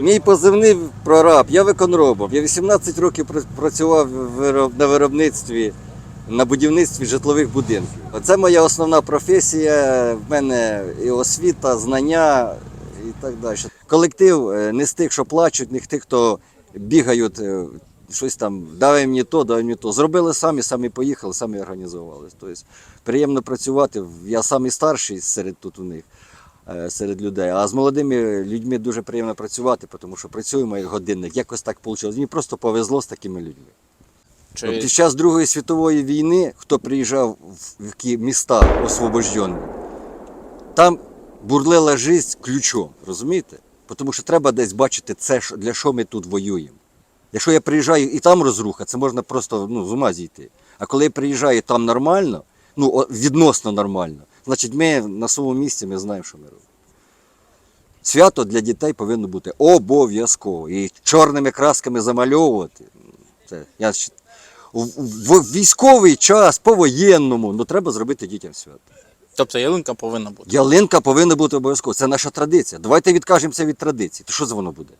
Мій позивний прораб, я виконробом. Я 18 років працював на виробництві, на будівництві житлових будинків. Це моя основна професія. В мене і освіта, знання і так далі. Колектив е, не з тих, що плачуть, не з тих, хто бігають, е, щось там, давай мені то, давай мені то. Зробили самі, самі поїхали, самі організувалися. Тобто приємно працювати. Я самий старший серед тут у них серед людей. А з молодими людьми дуже приємно працювати, тому що працюємо як годинник. Якось так вийшло. Мені просто повезло з такими людьми. Чи Під час Другої світової війни, хто приїжджав в які міста освобождені, там бурлила життя ключом, розумієте? Тому що треба десь бачити це, для що ми тут воюємо. Якщо я приїжджаю і там розруха, це можна просто ну, з ума зійти. А коли я приїжджаю там нормально, ну відносно нормально, значить ми на своєму місці ми знаємо, що ми робимо. Свято для дітей повинно бути обов'язково. І чорними красками замальовувати. Це, я, в, військовий час, по-воєнному, ну треба зробити дітям свято. тобто ялинка повинна бути? Ялинка повинна бути обов'язково. Це наша традиція. Давайте відкажемося від традиції. То що це воно буде?